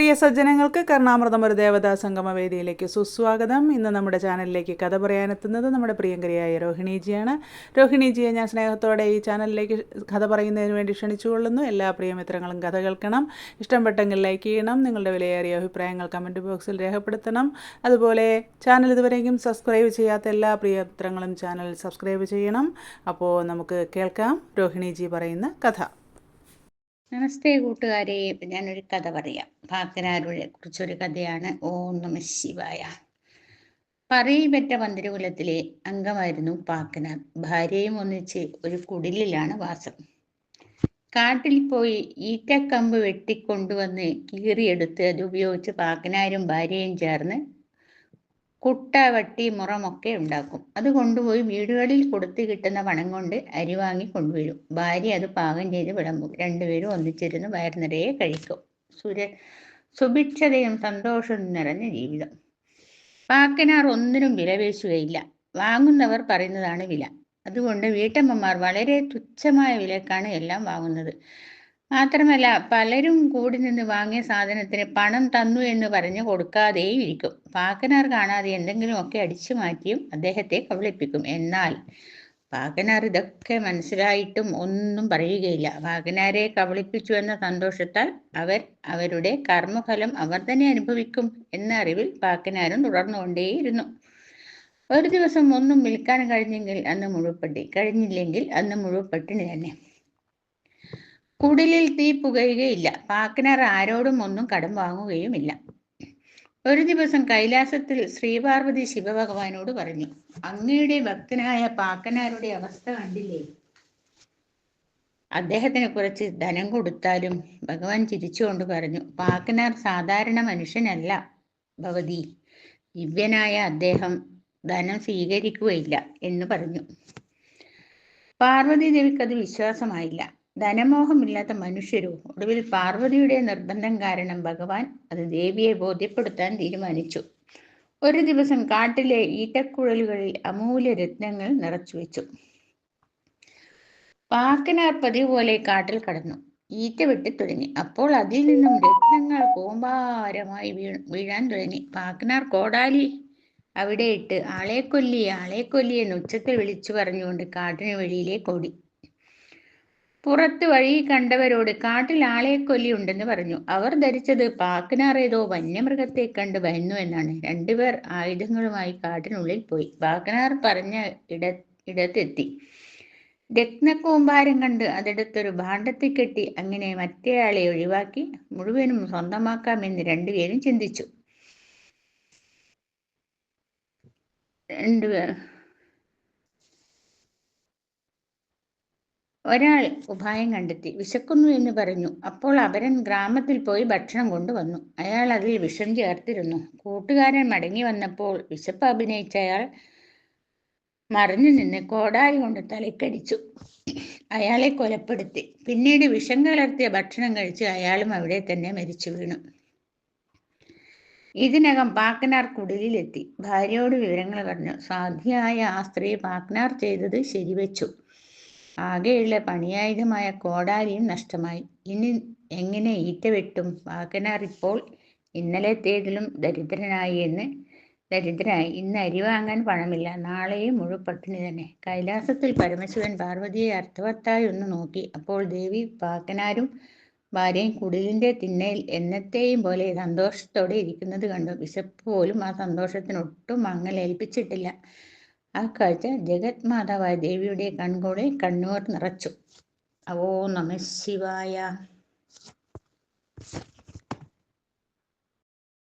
പ്രിയ സജ്ജനങ്ങൾക്ക് കർണാമൃതം ഒരു ദേവതാ സംഗമ വേദിയിലേക്ക് സുസ്വാഗതം. ഇന്ന് നമ്മുടെ ചാനലിലേക്ക് കഥ പറയാനെത്തുന്നത് നമ്മുടെ പ്രിയങ്കരിയായ രോഹിണിജിയാണ്. രോഹിണിജിയെ ഞാൻ സ്നേഹത്തോടെ ഈ ചാനലിലേക്ക് കഥ പറയുന്നതിന് വേണ്ടി ക്ഷണിച്ചുകൊള്ളുന്നു. എല്ലാ പ്രിയമിത്രങ്ങളും കഥ കേൾക്കണം. ഇഷ്ടപ്പെട്ടെങ്കിൽ ലൈക്ക് ചെയ്യണം. നിങ്ങളുടെ വിലയേറിയ അഭിപ്രായങ്ങൾ കമന്റ് ബോക്സിൽ രേഖപ്പെടുത്തണം. അതുപോലെ ചാനൽ ഇതുവരെയും സബ്സ്ക്രൈബ് ചെയ്യാത്ത എല്ലാ പ്രിയമിത്രങ്ങളും ചാനൽ സബ്സ്ക്രൈബ് ചെയ്യണം. അപ്പോൾ നമുക്ക് കേൾക്കാം രോഹിണിജി പറയുന്ന കഥ. നമസ്തേ കൂട്ടുകാരെ. ഞാനൊരു കഥ പറയാം. ഭാക്കനാരുടെ കുറിച്ചൊരു കഥയാണ്. ഓം നമ ശിവായ. പറയിപ്പറ്റ പന്തിരുകുലത്തിലെ അംഗമായിരുന്നു പാക്കനാർ. ഭാര്യയും ഒന്നിച്ച് ഒരു കുടിലിലാണ് വാസം. കാട്ടിൽ പോയി ഈറ്റക്കമ്പ് വെട്ടിക്കൊണ്ടുവന്ന് കീറിയെടുത്ത് അത് ഉപയോഗിച്ച് പാക്കനാരും ഭാര്യയും ചേർന്ന് കുട്ട വട്ടി മുറമൊക്കെ ഉണ്ടാക്കും. അത് കൊണ്ടുപോയി വീടുകളിൽ കൊടുത്തു കിട്ടുന്ന പണം കൊണ്ട് അരി വാങ്ങി കൊണ്ടുവരും. ഭാര്യ അത് പാകം ചെയ്ത് വിളമ്പും. രണ്ടുപേരും ഒന്നിച്ചിരുന്ന് വയർ നിറയെ കഴിക്കും. സുര സുഭിക്ഷതയും സന്തോഷവും നിറഞ്ഞ ജീവിതം. പാക്കനാർ ഒന്നിനും വില പേശുകയില്ല. വാങ്ങുന്നവർ പറയുന്നതാണ് വില. അതുകൊണ്ട് വീട്ടമ്മമാർ വളരെ തുച്ഛമായ വിലക്കാണ് എല്ലാം വാങ്ങുന്നത്. മാത്രമല്ല പലരും കൂടി നിന്ന് വാങ്ങിയ സാധനത്തിന് പണം തന്നു എന്ന് പറഞ്ഞ് കൊടുക്കാതെയും ഇരിക്കും പാക്കനാർ കാണാതെ എന്തെങ്കിലുമൊക്കെ അടിച്ചു മാറ്റിയും അദ്ദേഹത്തെ കബളിപ്പിക്കും. എന്നാൽ പാക്കനാർ ഇതൊക്കെ മനസ്സിലായിട്ടും ഒന്നും പറയുകയില്ല. പാക്കനാരെ കബളിപ്പിച്ചു എന്ന സന്തോഷത്താൽ അവർ അവരുടെ കർമ്മഫലം അവർ തന്നെ അനുഭവിക്കും എന്ന അറിവിൽ പാക്കനാരും തുടർന്നുകൊണ്ടേയിരുന്നു. ഒരു ദിവസം ഒന്നും വിൽക്കാൻ കഴിഞ്ഞെങ്കിൽ അന്ന് മുഴുവപ്പെട്ടി കഴിഞ്ഞില്ലെങ്കിൽ അന്ന് മുഴുവപ്പെട്ടിന് തന്നെ കുടിലിൽ തീ പുകയുകയില്ല. പാക്കനാർ ആരോടും ഒന്നും കടം വാങ്ങുകയുമില്ല. ഒരു ദിവസം കൈലാസത്തിൽ ശ്രീപാർവതി ശിവഭഗവാനോട് പറഞ്ഞു അങ്ങയുടെ ഭക്തനായ പാക്കനാരുടെ അവസ്ഥ കണ്ടില്ലേ? അദ്ദേഹത്തിന് കുറച്ച് ധനം കൊടുത്താലും ഭഗവാൻ ചിരിച്ചുകൊണ്ട് പറഞ്ഞു പാക്കനാർ സാധാരണ മനുഷ്യനല്ല ഭവതി. ദിവ്യനായ അദ്ദേഹം ധനം സ്വീകരിക്കുകയില്ല എന്ന് പറഞ്ഞു. പാർവതി ദേവിക്ക് അത് വിശ്വാസമായില്ല. ധനമോഹമില്ലാത്ത മനുഷ്യരോ ഒടുവിൽ പാർവതിയുടെ നിർബന്ധം കാരണം ഭഗവാൻ അത് ദേവിയെ ബോധ്യപ്പെടുത്താൻ തീരുമാനിച്ചു. ഒരു ദിവസം കാട്ടിലെ ഈട്ടക്കുഴലുകളിൽ അമൂല്യ രത്നങ്ങൾ നിറച്ചു വെച്ചു. പാക്കനാർ പതിവ് പോലെ കാട്ടിൽ കടന്നു. ഈറ്റ വെട്ടി തുടങ്ങി. അപ്പോൾ അതിൽ നിന്നും രത്നങ്ങൾ കോമ്പാരമായി വീഴാൻ തുടങ്ങി. പാക്കനാർ കോടാലി അവിടെ ഇട്ട് ആളെ കൊല്ലി ആളെ കൊല്ലി എന്ന് ഉച്ചത്തിൽ വിളിച്ചു പറഞ്ഞുകൊണ്ട് കാട്ടിന് വെളിയിലേക്ക് ഓടി. പുറത്ത് വഴി കണ്ടവരോട് കാട്ടിൽ ആളെ കൊല്ലിയുണ്ടെന്ന് പറഞ്ഞു. അവർ ധരിച്ചത് പാക്കനാറേതോ വന്യമൃഗത്തെ കണ്ട് ഭയന്നു എന്നാണ്. രണ്ടുപേർ ആയുധങ്ങളുമായി കാട്ടിനുള്ളിൽ പോയി. പാക്കനാർ പറഞ്ഞ ഇട ഇടത്തെത്തി. രത്നക്കൂമ്പാരം കണ്ട് അതെടുത്തൊരു ഭാണ്ഡത്തിൽ കെട്ടി അങ്ങനെ മറ്റേയാളെ ഒഴിവാക്കി മുഴുവനും സ്വന്തമാക്കാമെന്ന് രണ്ടുപേരും ചിന്തിച്ചു. രണ്ടുപേർ ഒരാൾ ഉപായം കണ്ടെത്തി. വിശക്കുന്നു എന്ന് പറഞ്ഞു. അപ്പോൾ അപരൻ ഗ്രാമത്തിൽ പോയി ഭക്ഷണം കൊണ്ടുവന്നു. അയാൾ അതിൽ വിഷം ചേർത്തിരുന്നു. കൂട്ടുകാരൻ മടങ്ങി വന്നപ്പോൾ വിശപ്പ് അഭിനയിച്ച അയാൾ മറിഞ്ഞു നിന്ന് കോടാലി കൊണ്ട് തലക്കടിച്ചു. അയാളെ കൊലപ്പെടുത്തി. പിന്നീട് വിഷം കലർത്തിയ ഭക്ഷണം കഴിച്ച് അയാളും അവിടെ തന്നെ മരിച്ചു വീണു. ഇതിനകം പാക്കനാർ കുടിലിലെത്തി. ഭാര്യയോട് വിവരങ്ങൾ പറഞ്ഞു. സാധ്യയായ ആ സ്ത്രീ പാക്കനാർ ചെയ്തത് ശരിവെച്ചു. ആകെയുള്ള പണിയായുധമായ കോടാലിയും നഷ്ടമായി. ഇനി എങ്ങനെ ഈറ്റ വെട്ടും? വാഗനാർ ഇപ്പോൾ ഇന്നലത്തേതിലും ദരിദ്രനായി എന്ന് ദരിദ്രനായി. ഇന്ന് അരി വാങ്ങാൻ പണമില്ല. നാളെയും മുഴുപട്ടിണി തന്നെ. കൈലാസത്തിൽ പരമശിവൻ പാർവതിയെ അർത്ഥവത്തായി ഒന്ന് നോക്കി. അപ്പോൾ ദേവി പാക്കനാരും ഭാര്യയും കുടിലിന്റെ തിണ്ണയിൽ എന്നത്തെയും പോലെ സന്തോഷത്തോടെ ഇരിക്കുന്നത് കണ്ടു. വിശപ്പ് പോലും ആ സന്തോഷത്തിന് ഒട്ടും മങ്ങലേൽപ്പിച്ചിട്ടില്ല. ആ കാഴ്ച ജഗത് മാതാവായ ദേവിയുടെ കൺകൂടെ കണ്ണൂർ നിറച്ചു. അവോ നമ ശിവായ.